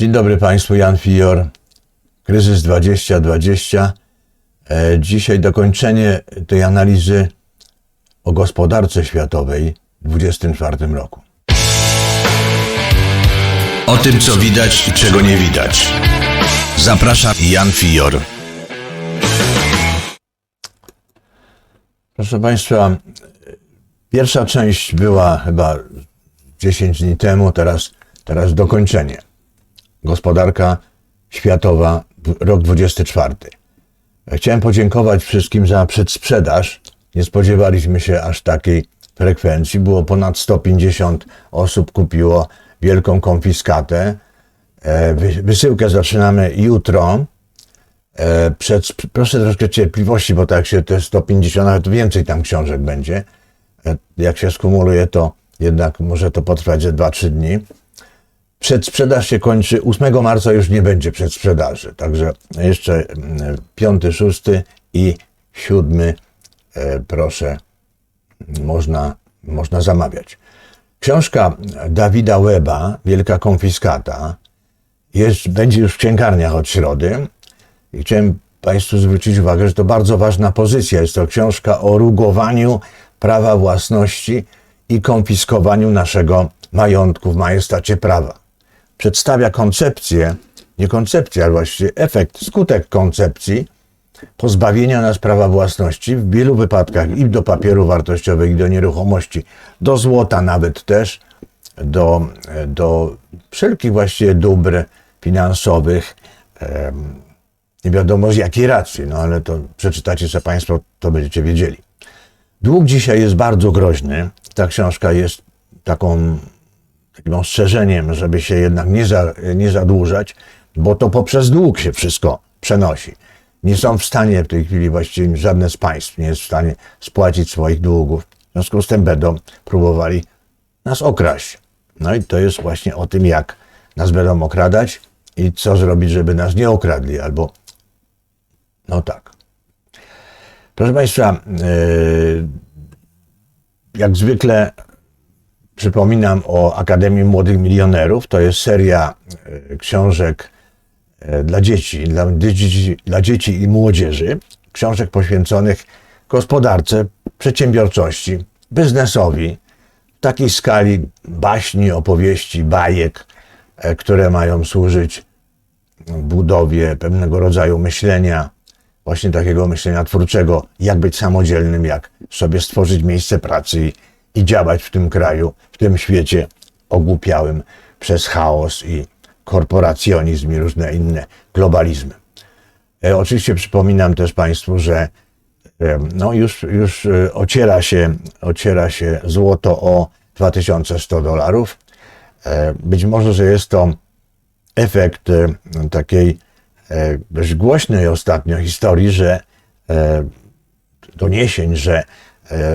Dzień dobry Państwu, Jan Fior. Kryzys 2020. E, Dzisiaj dokończenie tej analizy o gospodarce światowej w 2024 roku. O tym, co widać i czego nie widać. Zapraszam Jan Fior. Proszę Państwa, pierwsza część była chyba 10 dni temu, teraz, teraz dokończenie. Gospodarka światowa, rok 24. Chciałem podziękować wszystkim za przedsprzedaż. Nie spodziewaliśmy się aż takiej frekwencji. Było ponad 150 osób kupiło wielką konfiskatę. E, wy- Wysyłkę zaczynamy jutro. E, Przed, proszę troszkę cierpliwości, bo tak się te 150, nawet więcej tam książek będzie. E, Jak się skumuluje, to jednak może to potrwać ze 2-3 dni. Przedsprzedaż się kończy 8 marca, już nie będzie przedsprzedaży. Także jeszcze 5, 6 i 7 proszę, można, można zamawiać. Książka Dawida Weba, Wielka Konfiskata, jest, będzie już w księgarniach od środy. I chciałem Państwu zwrócić uwagę, że to bardzo ważna pozycja. Jest to książka o rugowaniu prawa własności i konfiskowaniu naszego majątku w majestacie prawa. Przedstawia koncepcję, nie koncepcję, ale właściwie efekt, skutek koncepcji pozbawienia nas prawa własności w wielu wypadkach i do papierów wartościowych, i do nieruchomości, do złota nawet też, do, do wszelkich właściwie dóbr finansowych. Nie wiadomo z jakiej racji, no ale to przeczytacie sobie Państwo, to będziecie wiedzieli. Dług dzisiaj jest bardzo groźny. Ta książka jest taką, takim ostrzeżeniem, żeby się jednak nie, za, nie zadłużać, bo to poprzez dług się wszystko przenosi. Nie są w stanie w tej chwili właściwie żadne z państw nie jest w stanie spłacić swoich długów. W związku z tym będą próbowali nas okraść. No i to jest właśnie o tym, jak nas będą okradać i co zrobić, żeby nas nie okradli, albo no tak. Proszę Państwa, yy, jak zwykle przypominam o Akademii Młodych Milionerów. To jest seria yy, książek yy, dla dzieci, dla dzieci, dla dzieci i młodzieży. Książek poświęconych gospodarce, przedsiębiorczości, biznesowi, w takiej skali baśni, opowieści, bajek, e, które mają służyć budowie pewnego rodzaju myślenia, właśnie takiego myślenia twórczego, jak być samodzielnym, jak sobie stworzyć miejsce pracy i, i działać w tym kraju, w tym świecie ogłupiałym przez chaos i korporacjonizm i różne inne globalizmy. E, oczywiście przypominam też Państwu, że e, no już, już e, ociera, się, ociera się złoto o 2100 dolarów. E, Być może, że jest to efekt e, takiej e, dość głośnej ostatnio historii, że e, doniesień, że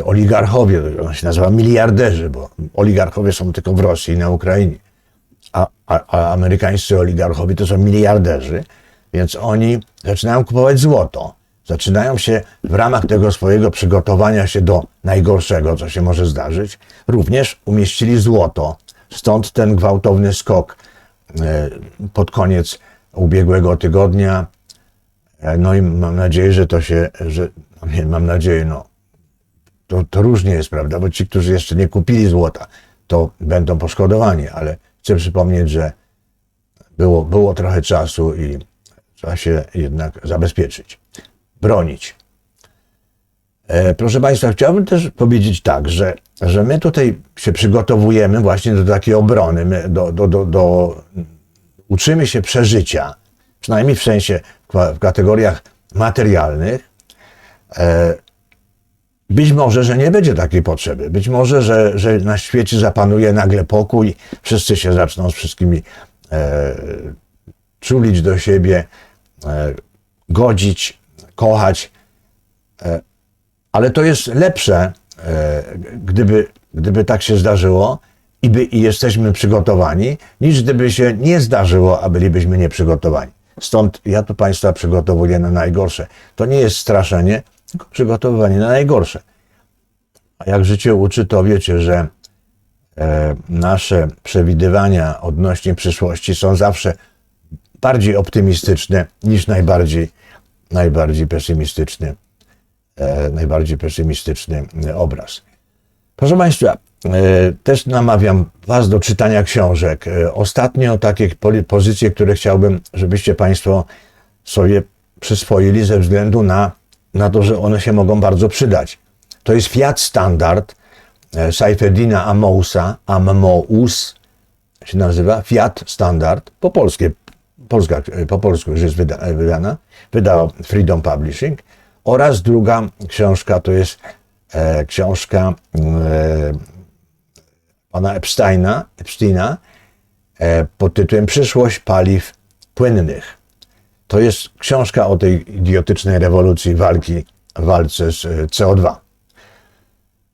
oligarchowie, on się nazywa miliarderzy, bo oligarchowie są tylko w Rosji i na Ukrainie, a, a, a amerykańscy oligarchowie to są miliarderzy, więc oni zaczynają kupować złoto. Zaczynają się w ramach tego swojego przygotowania się do najgorszego, co się może zdarzyć, również umieścili złoto. Stąd ten gwałtowny skok e, pod koniec ubiegłego tygodnia. E, No i mam nadzieję, że to się, że, nie, mam nadzieję, no, to, to różnie jest, prawda? Bo ci, którzy jeszcze nie kupili złota, to będą poszkodowani, ale chcę przypomnieć, że było, było trochę czasu i trzeba się jednak zabezpieczyć, bronić. E, proszę Państwa, chciałbym też powiedzieć tak, że, że my tutaj się przygotowujemy właśnie do takiej obrony, my do, do, do, do, uczymy się przeżycia, przynajmniej w sensie w, kategoriach materialnych. E, być może, że nie będzie takiej potrzeby. Być może, że, że na świecie zapanuje nagle pokój, wszyscy się zaczną z wszystkimi e, czulić do siebie, e, godzić, kochać. E, ale to jest lepsze, e, gdyby, gdyby tak się zdarzyło i, by, i jesteśmy przygotowani, niż gdyby się nie zdarzyło, a bylibyśmy nieprzygotowani. Stąd ja tu Państwa przygotowuję na najgorsze. To nie jest straszenie, tylko przygotowywanie na najgorsze. A jak życie uczy, to wiecie, że e, nasze przewidywania odnośnie przyszłości są zawsze bardziej optymistyczne niż najbardziej, najbardziej pesymistyczny, e, najbardziej pesymistyczny obraz. Proszę Państwa, e, też namawiam Was do czytania książek. E, Ostatnio takie pozycje, które chciałbym, żebyście Państwo sobie przyswoili ze względu na, na to, że one się mogą bardzo przydać. To jest Fiat Standard e, Saifedina Amousa, Ammous się nazywa, Fiat Standard, po, polskie, polska, e, po polsku już jest wyda, wydana, wydała Freedom Publishing oraz druga książka to jest e, książka e, pana Epsteina, Epsteina e, pod tytułem Przyszłość paliw płynnych. To jest książka o tej idiotycznej rewolucji walki, walce z e, CO2.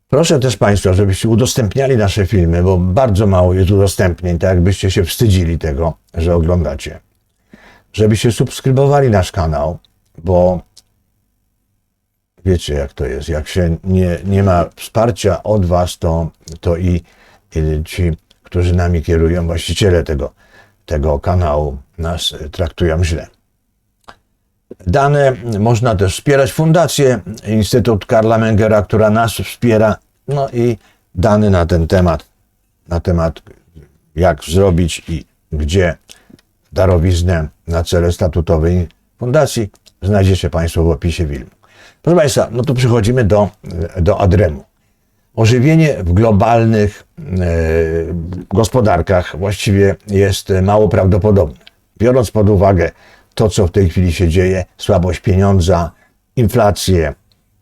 Proszę też Państwa, żebyście udostępniali nasze filmy, bo bardzo mało jest udostępnień, tak jakbyście się wstydzili tego, że oglądacie. Żebyście subskrybowali nasz kanał, bo wiecie jak to jest. Jak się nie, nie ma wsparcia od Was, to, to i, i ci, którzy nami kierują, właściciele tego, tego kanału, nas traktują źle. Dane można też wspierać Fundację Instytut Karla Mengera, która nas wspiera. No i dane na ten temat, na temat jak zrobić i gdzie darowiznę na cele statutowe fundacji znajdziecie Państwo w opisie filmu. Proszę Państwa, no to przechodzimy do, do Adremu. Ożywienie w globalnych e, gospodarkach właściwie jest mało prawdopodobne. Biorąc pod uwagę to, co w tej chwili się dzieje, słabość pieniądza, inflację,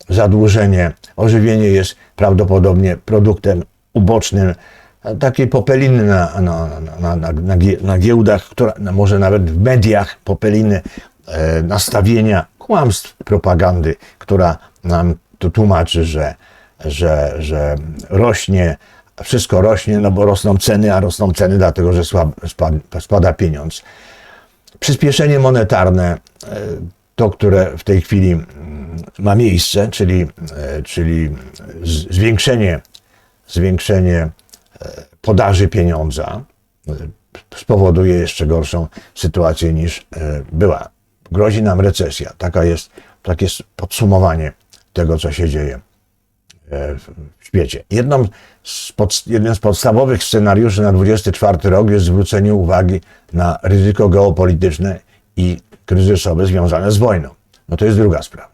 zadłużenie, ożywienie jest prawdopodobnie produktem ubocznym takiej popeliny na, na, na, na, na, gie- na giełdach, która, może nawet w mediach, popeliny e, nastawienia, kłamstw, propagandy, która nam tu tłumaczy, że, że, że rośnie, wszystko rośnie, no bo rosną ceny, a rosną ceny dlatego, że słab, spada pieniądz. Przyspieszenie monetarne, e, to, które w tej chwili mm, ma miejsce, czyli, e, czyli zwiększenie, zwiększenie e, podaży pieniądza, spowoduje jeszcze gorszą sytuację niż była. Grozi nam recesja. Taka jest, takie jest podsumowanie tego, co się dzieje w świecie. Jedną pod, z podstawowych scenariuszy na 24 rok jest zwrócenie uwagi na ryzyko geopolityczne i kryzysowe związane z wojną. No to jest druga sprawa.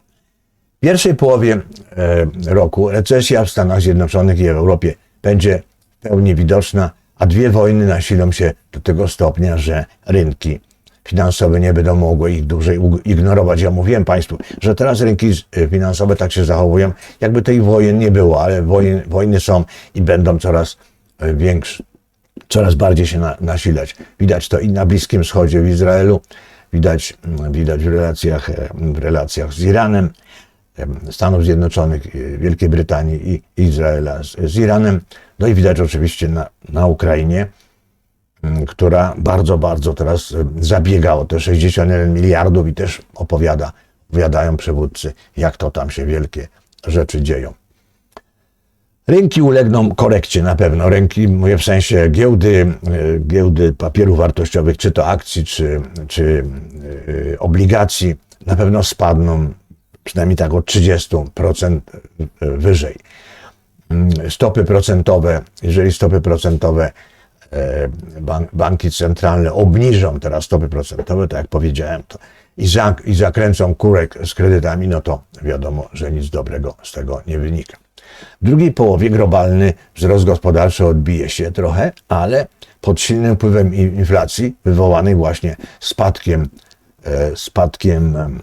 W pierwszej połowie e, roku recesja w Stanach Zjednoczonych i Europie będzie w pełni widoczna, a dwie wojny nasilą się do tego stopnia, że rynki finansowe nie będą mogły ich dłużej ignorować. Ja mówiłem Państwu, że teraz rynki e, finansowe tak się zachowują, jakby tej wojen nie było, ale wojny, są i będą coraz e, większe, coraz bardziej się na, nasilać. Widać to i na Bliskim Wschodzie, w Izraelu, widać, mm, widać w relacjach, e, w relacjach z Iranem, em, Stanów Zjednoczonych, Wielkiej Brytanii i Izraela z, z Iranem. No i widać oczywiście na, na Ukrainie, która bardzo, bardzo teraz e, zabiega o te 61 miliardów i też opowiada, opowiadają przywódcy, jak to tam się wielkie rzeczy dzieją. Rynki ulegną korekcie na pewno. Rynki, mówię w sensie giełdy, e, giełdy papierów wartościowych, czy to akcji, czy, czy e, obligacji, na pewno spadną przynajmniej tak o 30% wyżej. Mm, Stopy procentowe, jeżeli stopy procentowe bank, banki centralne obniżą teraz stopy procentowe, tak jak powiedziałem, to i, za, i zakręcą kurek z kredytami, no to wiadomo, że nic dobrego z tego nie wynika. W drugiej połowie globalny wzrost gospodarczy odbije się trochę, ale pod silnym wpływem inflacji wywołanej właśnie spadkiem, e, spadkiem em,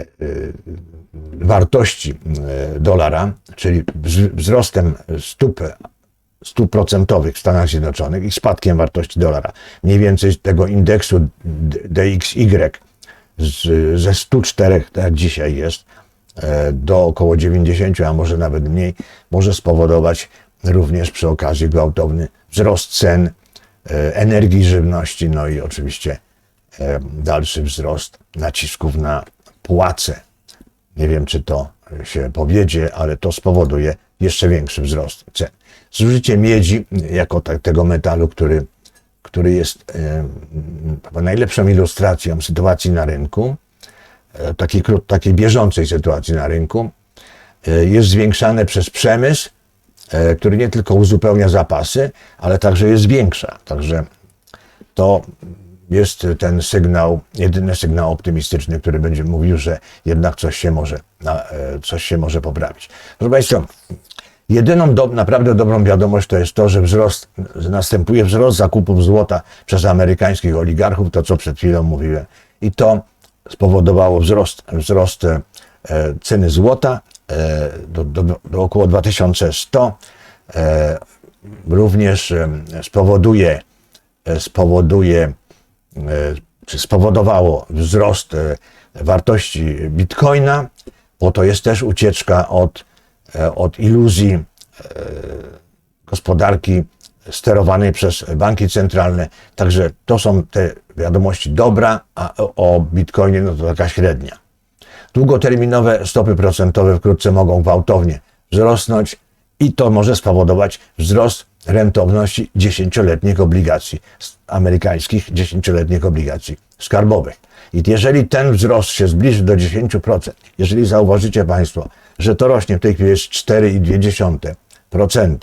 e, wartości e, dolara, czyli wz- wzrostem stóp, stóp procentowych w Stanach Zjednoczonych i spadkiem wartości dolara. Mniej więcej tego indeksu DXY z, ze 104, tak jak dzisiaj jest, e, do około 90, a może nawet mniej, może spowodować również przy okazji gwałtowny wzrost cen e, energii, żywności, no i oczywiście e, dalszy wzrost nacisków na płace. Nie wiem, czy to się powiedzie, ale to spowoduje jeszcze większy wzrost cen. Zużycie miedzi jako tego metalu, który, który jest e, najlepszą ilustracją sytuacji na rynku, e, takiej, takiej bieżącej sytuacji na rynku, e, jest zwiększane przez przemysł, e, który nie tylko uzupełnia zapasy, ale także jest większa. Także to jest ten sygnał, jedyny sygnał optymistyczny, który będzie mówił, że jednak coś się może, e, coś się może poprawić. Proszę Państwa, jedyną do, naprawdę dobrą wiadomość to jest to, że wzrost, następuje wzrost zakupów złota przez amerykańskich oligarchów, to co przed chwilą mówiłem. I to spowodowało wzrost, wzrost e, ceny złota e, do, do, do około 2100. E, również e, spowoduje, e, spowoduje e, czy spowodowało wzrost e, wartości bitcoina, bo to jest też ucieczka od, od iluzji e, gospodarki sterowanej przez banki centralne. Także to są te wiadomości dobra, a o- bitcoinie no to taka średnia. Długoterminowe stopy procentowe wkrótce mogą gwałtownie wzrosnąć i to może spowodować wzrost rentowności dziesięcioletnich obligacji amerykańskich, dziesięcioletnich obligacji skarbowych. I jeżeli ten wzrost się zbliży do 10%, jeżeli zauważycie Państwo, że to rośnie, w tej chwili jest 4,2%,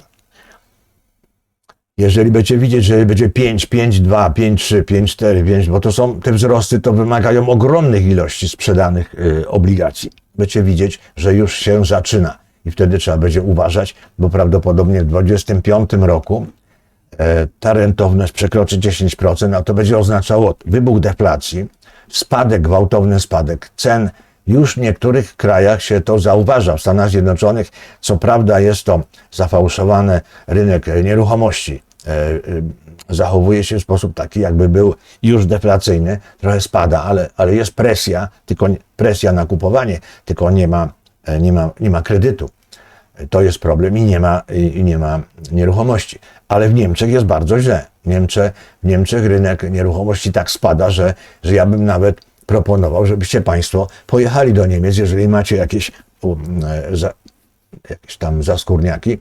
jeżeli będziecie widzieć, że będzie 5, 5, 2, 5, 3, 5, 4, 5, bo to są te wzrosty, to wymagają ogromnych ilości sprzedanych y, obligacji. Będziecie widzieć, że już się zaczyna. I wtedy trzeba będzie uważać, bo prawdopodobnie w 2025 roku e, ta rentowność przekroczy 10%, a to będzie oznaczało wybuch deflacji, spadek, gwałtowny spadek cen. Już w niektórych krajach się to zauważa. W Stanach Zjednoczonych, co prawda, jest to zafałszowany rynek nieruchomości. e, e, Zachowuje się w sposób taki, jakby był już deflacyjny, trochę spada, ale, ale jest presja, tylko presja na kupowanie, tylko nie ma, e, nie ma, nie ma kredytu. To jest problem i nie ma, i nie ma nieruchomości. Ale w Niemczech jest bardzo źle. W Niemczech, w Niemczech rynek nieruchomości tak spada, że, że ja bym nawet proponował, żebyście Państwo pojechali do Niemiec, jeżeli macie jakieś, um, za, jakieś tam zaskórniaki,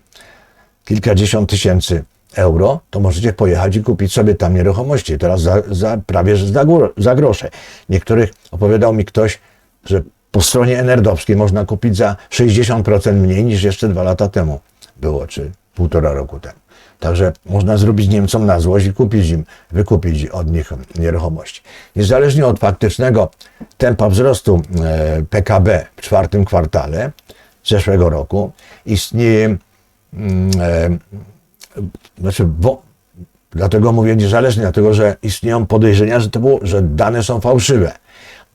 kilkadziesiąt tysięcy euro, to możecie pojechać i kupić sobie tam nieruchomości. Teraz za, za prawie że za, za grosze. Niektórych opowiadał mi ktoś, że po stronie enerdowskiej można kupić za 60% mniej niż jeszcze dwa lata temu było, czy półtora roku temu. Także można zrobić Niemcom na złość i kupić im, wykupić od nich nieruchomości. Niezależnie od faktycznego tempa wzrostu e, PKB w czwartym kwartale zeszłego roku istnieje mm, e, znaczy, bo, dlatego mówię niezależnie, dlatego że istnieją podejrzenia, że, to było, że dane są fałszywe.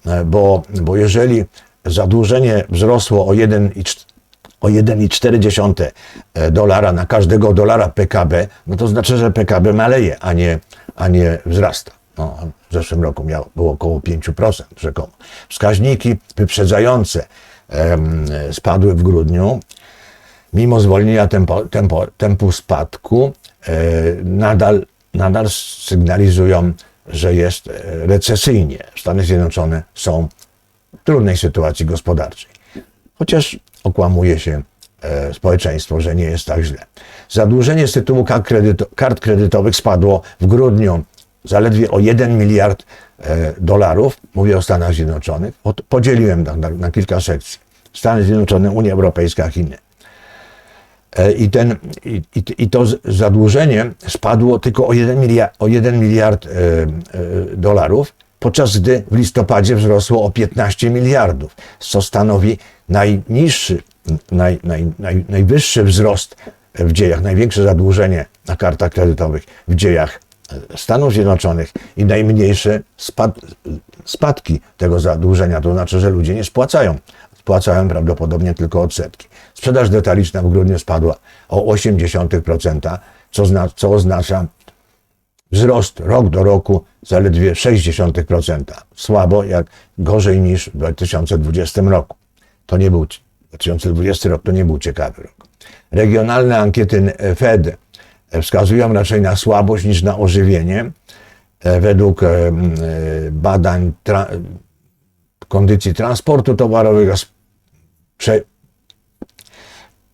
E, Bo, bo jeżeli zadłużenie wzrosło o 1,4 o 1,4 e, dolara na każdego dolara PKB, no to znaczy, że PKB maleje, a nie, a nie wzrasta. No, w zeszłym roku miało, było około 5% rzekomo. Wskaźniki wyprzedzające em, spadły w grudniu, mimo zwolnienia tempo, tempo, tempu spadku, e, nadal, nadal sygnalizują, że jest e, recesyjnie. Stany Zjednoczone są w trudnej sytuacji gospodarczej. Chociaż okłamuje się e, społeczeństwo, że nie jest tak źle. Zadłużenie z tytułu kart, kredyto, kart kredytowych spadło w grudniu zaledwie o 1 miliard e, dolarów. Mówię o Stanach Zjednoczonych. Od- Podzieliłem na, na, na kilka sekcji. Stany Zjednoczone, Unia Europejska, Chiny. E, I, ten, i, i, to zadłużenie spadło tylko o 1 miliard, o 1 miliard dolarów, podczas gdy w listopadzie wzrosło o 15 miliardów, co stanowi najniższy, naj, naj, naj, najwyższy wzrost w dziejach, największe zadłużenie na kartach kredytowych w dziejach e, Stanów Zjednoczonych i najmniejsze spad, spadki tego zadłużenia. To znaczy, że ludzie nie spłacają. Spłacają prawdopodobnie tylko odsetki. Sprzedaż detaliczna w grudniu spadła o 0,8%, co, zna, co oznacza wzrost rok do roku zaledwie 0,6%. Słabo, jak gorzej niż w 2020 roku. To nie był 2020 rok, to nie był ciekawy rok. Regionalne ankiety Fed wskazują raczej na słabość niż na ożywienie. E, Według e, e, badań tra- kondycji transportu towarowego,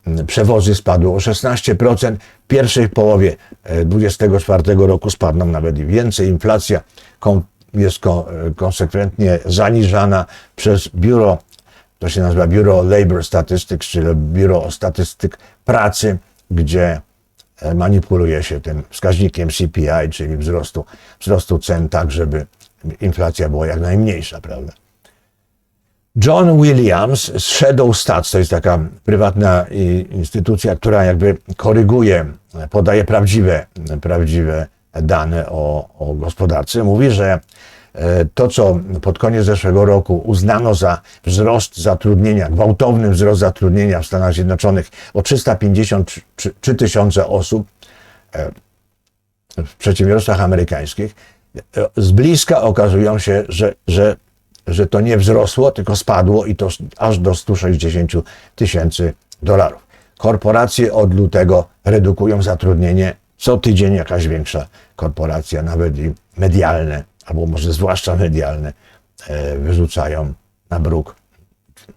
mm, przewozy spadły o 16%. W pierwszej połowie e, 2024 roku spadną nawet i więcej. Inflacja jest ko- e, konsekwentnie zaniżana przez biuro, to się nazywa Biuro Labor Statistics, czyli Biuro Statystyk Pracy, gdzie e, manipuluje się tym wskaźnikiem CPI, czyli wzrostu, wzrostu cen, tak żeby inflacja była jak najmniejsza, prawda? John Williams z Shadow Stats, to jest taka prywatna instytucja, która jakby koryguje, podaje prawdziwe, prawdziwe dane o, o gospodarce. Mówi, że to, co pod koniec zeszłego roku uznano za wzrost zatrudnienia, gwałtowny wzrost zatrudnienia w Stanach Zjednoczonych o 353 tysiące osób e, w przedsiębiorstwach amerykańskich, e, z bliska okazują się, że, że, że to nie wzrosło, tylko spadło i to aż do 160 tysięcy dolarów. Korporacje od lutego redukują zatrudnienie. Co tydzień jakaś większa korporacja, nawet i medialne, albo może zwłaszcza medialne, e, wyrzucają na bruk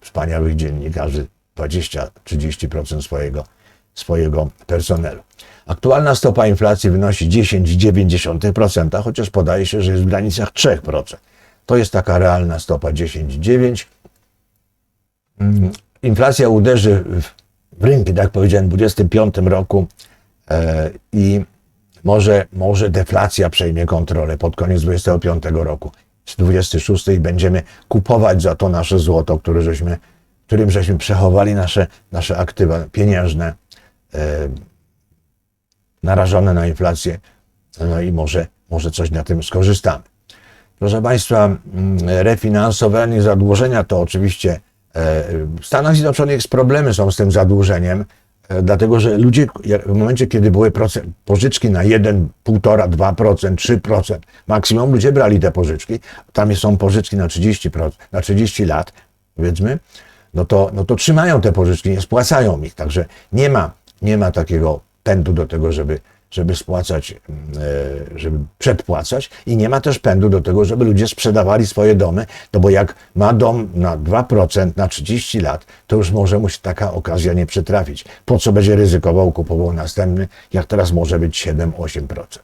wspaniałych dziennikarzy 20-30% swojego, swojego personelu. Aktualna stopa inflacji wynosi 10,9%, chociaż podaje się, że jest w granicach 3%. To jest taka realna stopa 10,9%. Mm, Inflacja uderzy w, rynki, tak jak powiedziałem, w 2025 roku e, i może, może deflacja przejmie kontrolę pod koniec 25 roku. Z 26 i będziemy kupować za to nasze złoto, które żeśmy, którym żeśmy przechowali nasze, nasze aktywa pieniężne, e, narażone na inflację, no i może, może coś na tym skorzystamy. Proszę Państwa, mm, refinansowanie zadłużenia to oczywiście e, w Stanach Zjednoczonych problemy są z tym zadłużeniem, dlatego że ludzie w momencie, kiedy były procent, pożyczki na 1, 1,5, 2%, 3%, maksimum ludzie brali te pożyczki, tam są pożyczki na 30%, na 30 lat, powiedzmy, no to, no to trzymają te pożyczki, nie spłacają ich, także nie ma, nie ma takiego pędu do tego, żeby, żeby spłacać, mm, e, żeby przedpłacać i nie ma też pędu do tego, żeby ludzie sprzedawali swoje domy, no bo jak ma dom na 2% na 30 lat, to już może mu się taka okazja nie przytrafić. Po co będzie ryzykował, kupował następny, jak teraz może być 7-8%.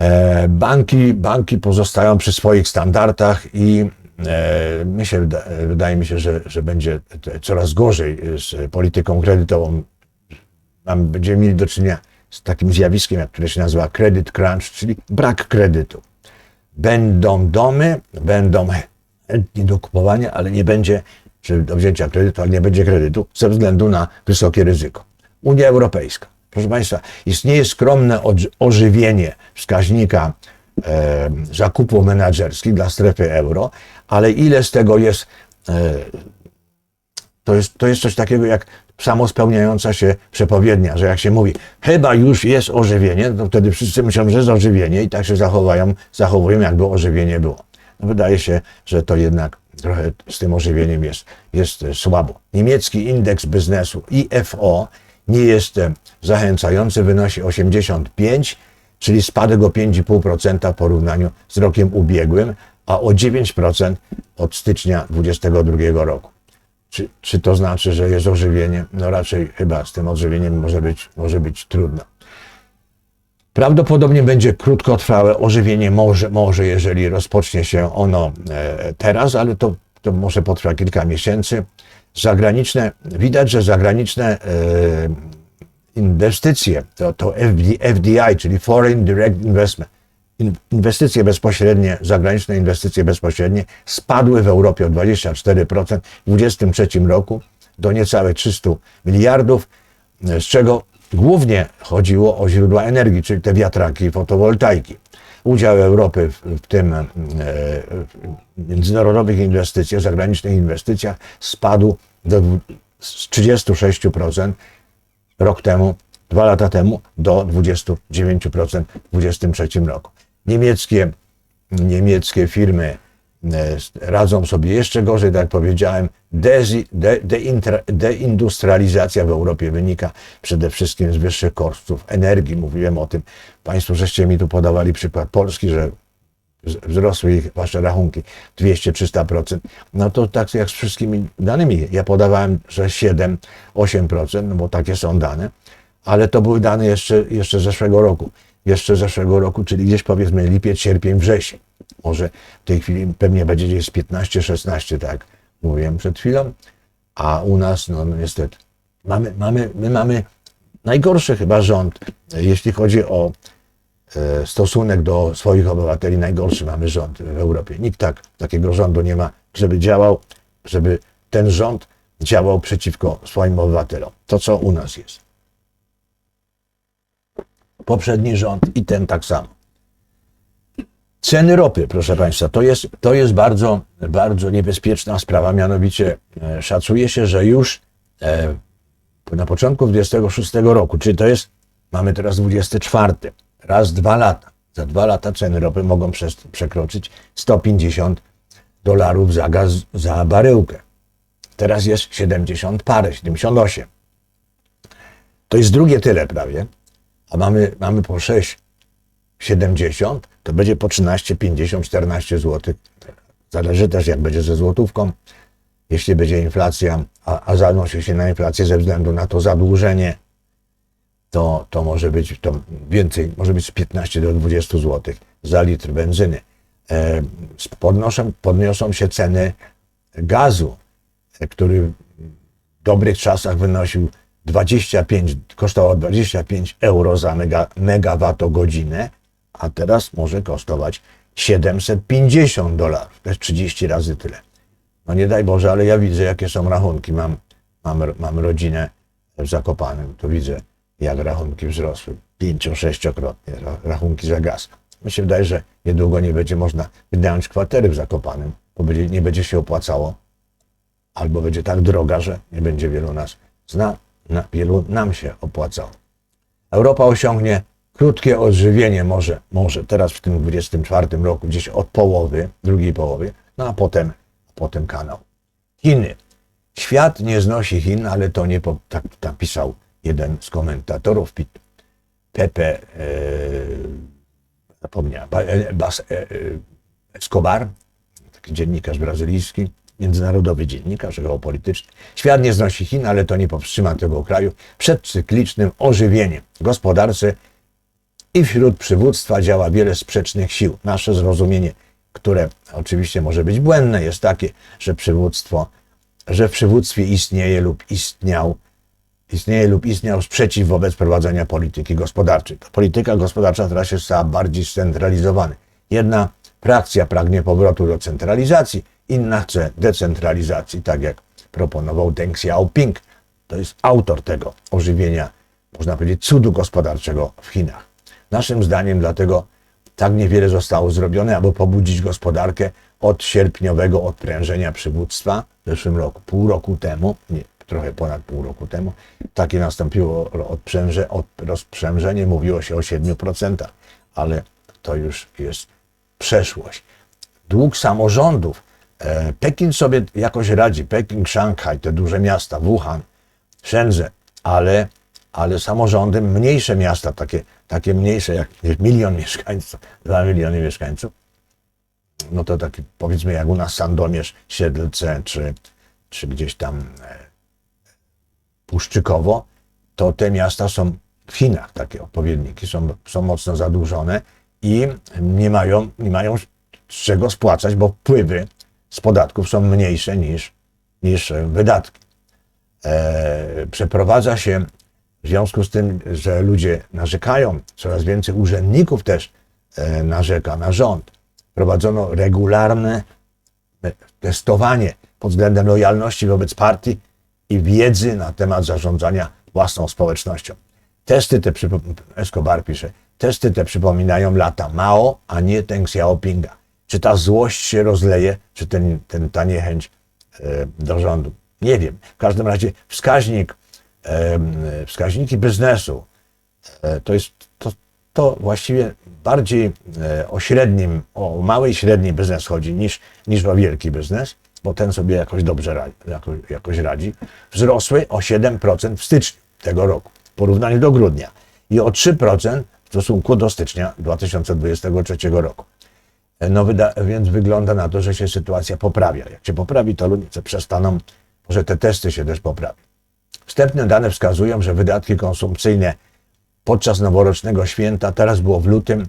E, Banki, banki pozostają przy swoich standardach i e, mi się, wyda- wydaje mi się, że, że będzie coraz gorzej z polityką kredytową. Będziemy mieli do czynienia z takim zjawiskiem, jak- które się nazywa credit crunch, czyli brak kredytu. Będą domy, będą chętni do kupowania, ale nie będzie, czy do wzięcia kredytu, ale nie będzie kredytu ze względu na wysokie ryzyko. Unia Europejska. Proszę Państwa, istnieje skromne ożywienie wskaźnika e, zakupów menedżerskich dla strefy euro, ale ile z tego jest e, to jest, to jest coś takiego jak samospełniająca się przepowiednia, że jak się mówi, chyba już jest ożywienie, to wtedy wszyscy myślą, że jest ożywienie i tak się zachowają, zachowują, jakby ożywienie było. No wydaje się, że to jednak trochę z tym ożywieniem jest, jest e, słabo. Niemiecki indeks biznesu IFO nie jest e, zachęcający, wynosi 85, czyli spadek o 5,5% w porównaniu z rokiem ubiegłym, a o 9% od stycznia 2022 roku. Czy, czy to znaczy, że jest ożywienie? No raczej chyba z tym ożywieniem może być, może być trudno. Prawdopodobnie będzie krótkotrwałe ożywienie, może, może jeżeli rozpocznie się ono e, teraz, ale to, to może potrwa kilka miesięcy. Zagraniczne, widać, że zagraniczne e, inwestycje, to, to FD, FDI, czyli Foreign Direct Investment, in- inwestycje bezpośrednie, zagraniczne inwestycje bezpośrednie spadły w Europie o 24% w 2023 roku do niecałych 300 miliardów, z czego głównie chodziło o źródła energii, czyli te wiatraki i fotowoltaiki. Udział Europy w, w tym e, w międzynarodowych inwestycjach, zagranicznych inwestycjach spadł do, z 36% rok temu, dwa lata temu do 29% w 2023 roku. Niemieckie, niemieckie firmy e, radzą sobie jeszcze gorzej, tak jak powiedziałem. Dezi, de, deindustrializacja w Europie wynika przede wszystkim z wyższych kosztów energii. Mówiłem o tym. Państwo żeście mi tu podawali przykład Polski, że wz- wzrosły ich wasze rachunki 200-300%, no to tak jak z wszystkimi danymi. Ja podawałem, że 7-8%, no bo takie są dane, ale to były dane jeszcze, jeszcze zeszłego roku. Jeszcze zeszłego roku, czyli gdzieś powiedzmy lipiec, sierpień, wrzesień. Może w tej chwili pewnie będzie gdzieś 15-16, tak mówiłem przed chwilą, a u nas, no, no niestety, mamy, mamy, my mamy najgorszy chyba rząd, jeśli chodzi o e, stosunek do swoich obywateli, najgorszy mamy rząd w Europie. Nikt tak, takiego rządu nie ma, żeby działał, żeby ten rząd działał przeciwko swoim obywatelom. To, co u nas jest. Poprzedni rząd i ten tak samo. Ceny ropy, proszę Państwa, to jest, to jest bardzo, bardzo niebezpieczna sprawa. Mianowicie e, szacuje się, że już e, na początku 26 roku, czyli to jest, mamy teraz 24, raz dwa lata. Za dwa lata ceny ropy mogą przekroczyć 150 dolarów za gaz, za baryłkę. Teraz jest 70 parę, 78. To jest drugie tyle prawie, a mamy, mamy po 6,70, to będzie po 13, 50, 14 zł. Zależy też jak będzie ze złotówką. Jeśli będzie inflacja, a, a zanosi się na inflację ze względu na to zadłużenie, to, to może być to więcej, może być z 15 do 20 zł za litr benzyny. E, podnoszą, podniosą się ceny gazu, który w dobrych czasach wynosił 25, kosztował 25 euro za mega, megawattogodzinę, a teraz może kosztować 750 dolarów. To jest 30 razy tyle. No nie daj Boże, ale ja widzę, jakie są rachunki. Mam, mam, mam rodzinę w Zakopanem, to widzę, jak rachunki wzrosły. Pięcio, sześciokrotnie ra- rachunki za gaz. Mi się wydaje, że niedługo nie będzie można wynająć kwatery w Zakopanem, bo będzie, nie będzie się opłacało, albo będzie tak droga, że nie będzie wielu nas zna, na, wielu nam się opłacało. Europa osiągnie krótkie odżywienie może, może teraz w tym 24 roku, gdzieś od połowy, drugiej połowy, no a potem, potem kanał. Chiny. Świat nie znosi Chin, ale to nie, po, tak napisał jeden z komentatorów, Pepe, e, zapomniałem, e, Bas, e, e, Escobar, taki dziennikarz brazylijski, międzynarodowy dziennikarz geopolityczny. Świat nie znosi Chin, ale to nie powstrzyma tego kraju przed cyklicznym ożywieniem w gospodarce i wśród przywództwa działa wiele sprzecznych sił. Nasze zrozumienie, które oczywiście może być błędne, jest takie, że przywództwo, że w przywództwie istnieje lub istniał, istnieje lub istniał sprzeciw wobec prowadzenia polityki gospodarczej. Polityka gospodarcza teraz jest bardziej scentralizowana. Jedna frakcja pragnie powrotu do centralizacji, inna chce decentralizacji, tak jak proponował Deng Xiaoping. To jest autor tego ożywienia, można powiedzieć, cudu gospodarczego w Chinach. Naszym zdaniem dlatego tak niewiele zostało zrobione, aby pobudzić gospodarkę od sierpniowego odprężenia przywództwa w zeszłym roku. Pół roku temu, nie, trochę ponad pół roku temu, takie nastąpiło odprzęże, od, rozprzężenie, mówiło się o 7%, ale to już jest przeszłość. Dług samorządów. E, Pekin sobie jakoś radzi. Pekin, Szanghaj, te duże miasta, Wuhan, Shenzhen, ale, ale samorządy, mniejsze miasta, takie, takie mniejsze jak milion mieszkańców, dwa miliony mieszkańców, no to takie powiedzmy jak u nas Sandomierz, Siedlce czy, czy gdzieś tam e, Puszczykowo, to te miasta są w Chinach, takie odpowiedniki, są, są mocno zadłużone i nie mają, nie mają z czego spłacać, bo wpływy z podatków są mniejsze niż, niż wydatki. E, przeprowadza się w związku z tym, że ludzie narzekają, coraz więcej urzędników też e, narzeka na rząd. Prowadzono regularne e, testowanie pod względem lojalności wobec partii i wiedzy na temat zarządzania własną społecznością. Testy te, Escobar pisze, testy te przypominają lata Mao, a nie Deng Xiaopinga. Czy ta złość się rozleje, czy ten, ten, ta niechęć e, do rządu? Nie wiem. W każdym razie wskaźnik, em, wskaźniki biznesu e, to jest to, to właściwie bardziej e, o średnim, o mały i średni biznes chodzi niż, niż o wielki biznes, bo ten sobie jakoś dobrze radzi, jakoś, jakoś radzi. Wzrosły o 7% w styczniu tego roku w porównaniu do grudnia i o 3% w stosunku do stycznia 2023 roku. No, więc wygląda na to, że się sytuacja poprawia. Jak się poprawi, to ludzie przestaną, może te testy się też poprawią. Wstępne dane wskazują, że wydatki konsumpcyjne podczas noworocznego święta, teraz było w lutym,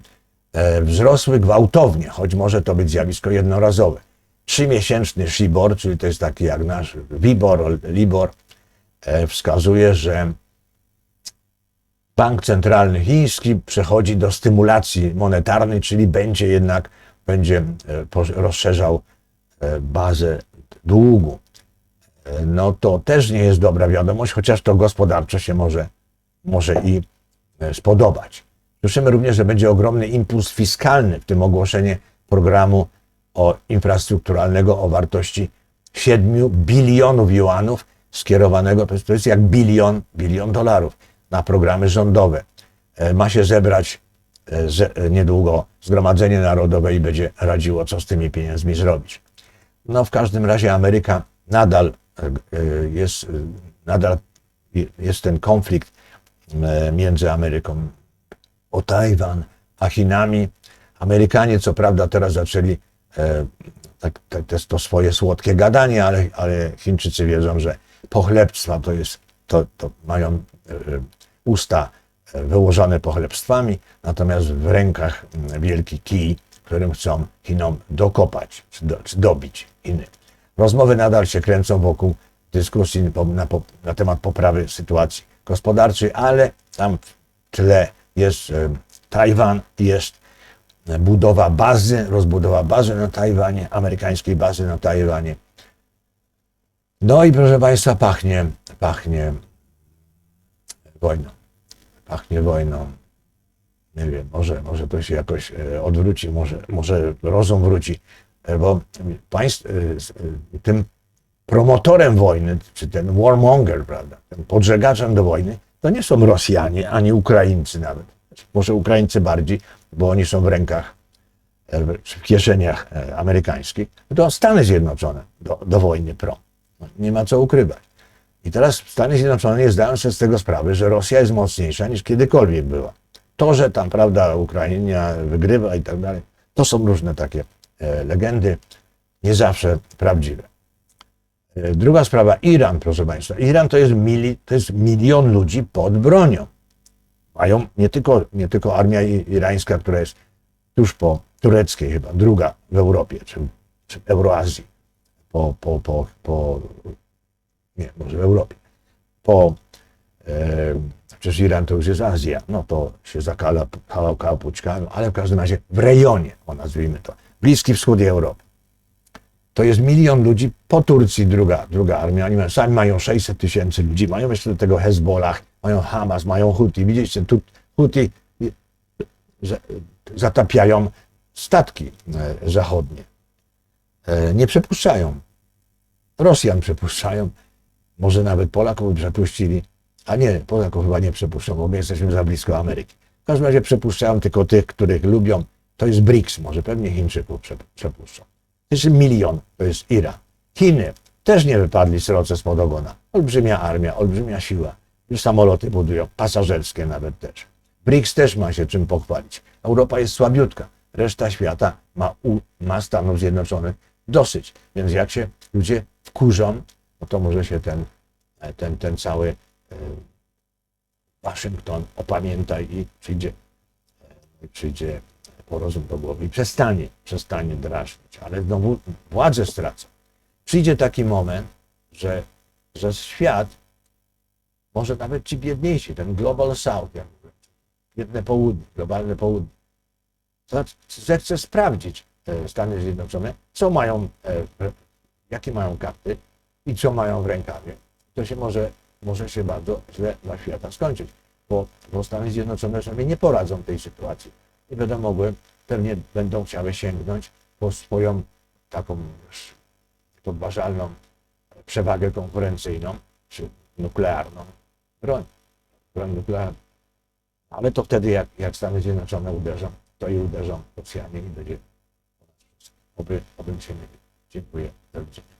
e, wzrosły gwałtownie, choć może to być zjawisko jednorazowe. Trzymiesięczny Shibor, czyli to jest taki jak nasz Wibor, Libor, e, wskazuje, że bank centralny chiński przechodzi do stymulacji monetarnej, czyli będzie jednak będzie e, rozszerzał e, bazę długu. E, No to też nie jest dobra wiadomość, chociaż to gospodarczo się może, może i spodobać. Słyszymy również, że będzie ogromny impuls fiskalny, w tym ogłoszenie programu o infrastrukturalnego o wartości 7 bilionów juanów skierowanego, to jest, to jest jak bilion, bilion dolarów na programy rządowe. Ma się zebrać e, ze, e, niedługo Zgromadzenie Narodowe i będzie radziło, co z tymi pieniędzmi zrobić. No w każdym razie Ameryka nadal e, jest, nadal je- jest ten konflikt między Ameryką o Tajwan, a Chinami. Amerykanie, co prawda, teraz zaczęli tak, tak, to, to swoje słodkie gadanie, ale, ale Chińczycy wiedzą, że pochlebstwa to jest, to, to mają usta wyłożone pochlebstwami, natomiast w rękach mm, wielki kij, którym chcą Chinom dokopać, czy, do, czy dobić Chiny. Rozmowy nadal się kręcą wokół dyskusji na, po- na temat poprawy sytuacji gospodarczej, ale tam w tle jest e, Tajwan, jest budowa bazy, rozbudowa bazy na Tajwanie, amerykańskiej bazy na Tajwanie. No i proszę Państwa, pachnie, pachnie wojną. Pachnie wojną. Nie wiem, może, może to się jakoś e, odwróci, może, może rozum wróci, e, bo państw, e, tym promotorem wojny, czy ten warmonger, prawda, tym podżegaczem do wojny, to nie są Rosjanie, ani Ukraińcy nawet. Może Ukraińcy bardziej, bo oni są w rękach, w- kieszeniach amerykańskich. To Stany Zjednoczone do, do wojny pro. No, Nie ma co ukrywać. I teraz Stany Zjednoczone zdają sobie z tego sprawy, że Rosja jest mocniejsza niż kiedykolwiek była. To, że tam, prawda, Ukraina wygrywa i tak dalej, to są różne takie e, legendy, nie zawsze prawdziwe. E, Druga sprawa, Iran, proszę Państwa. Iran to jest, mili, to jest milion ludzi pod bronią. Mają nie tylko, nie tylko armia irańska, która jest tuż po tureckiej chyba, druga w Europie, czy, czy w Euroazji, po, po, po, po, nie, może w Europie. Po, e, przecież Iran to już jest Azja, no to się zakala kawał kapuczkami, ale w każdym razie w rejonie, o nazwijmy to, Bliski Wschód i Europy. To jest milion ludzi, po Turcji druga, druga armia. Oni mają, sami mają 600 tysięcy ludzi, mają jeszcze do tego Hezbollah, mają Hamas, mają Huti. Widzicie, tu Huti zatapiają statki e, zachodnie. E, Nie przepuszczają. Rosjan przepuszczają. Może nawet Polaków przepuścili. A nie, Polaków chyba nie przepuszczą, bo my jesteśmy za blisko Ameryki. W każdym razie przepuszczają tylko tych, których lubią. To jest BRICS, może pewnie Chińczyków prze- przepuszczą. To jest milion, to jest Iran. Chiny też nie wypadli sroce spod ogona. Olbrzymia armia, olbrzymia siła. Już samoloty budują, pasażerskie nawet też. BRICS też ma się czym pochwalić. Europa jest słabiutka. Reszta świata ma, u, ma Stanów Zjednoczonych dosyć. Więc jak się ludzie wkurzą, no to może się ten, e, ten, ten cały e, Waszyngton opamięta i przyjdzie, e, przyjdzie porozum do głowy i przestanie, przestanie drażnić, ale znowu władzę stracą. Przyjdzie taki moment, że, że świat, może nawet ci biedniejsi, ten Global South, jak mówię, biedne południe, globalne południe, zechce sprawdzić Stany Zjednoczone, co mają, jakie mają karty i co mają w rękawie. To się może, może się bardzo źle dla świata skończyć, bo, bo Stany Zjednoczone sobie nie poradzą tej sytuacji i będą mogły, pewnie będą chciały sięgnąć po swoją taką podważalną przewagę konkurencyjną, czy nuklearną broń, broń nuklearną. Ale to wtedy, jak, jak Stany Zjednoczone uderzą, to i uderzą Rosjanie i będzie. Oby, oby się nie. Dziękuję. Do widzenia.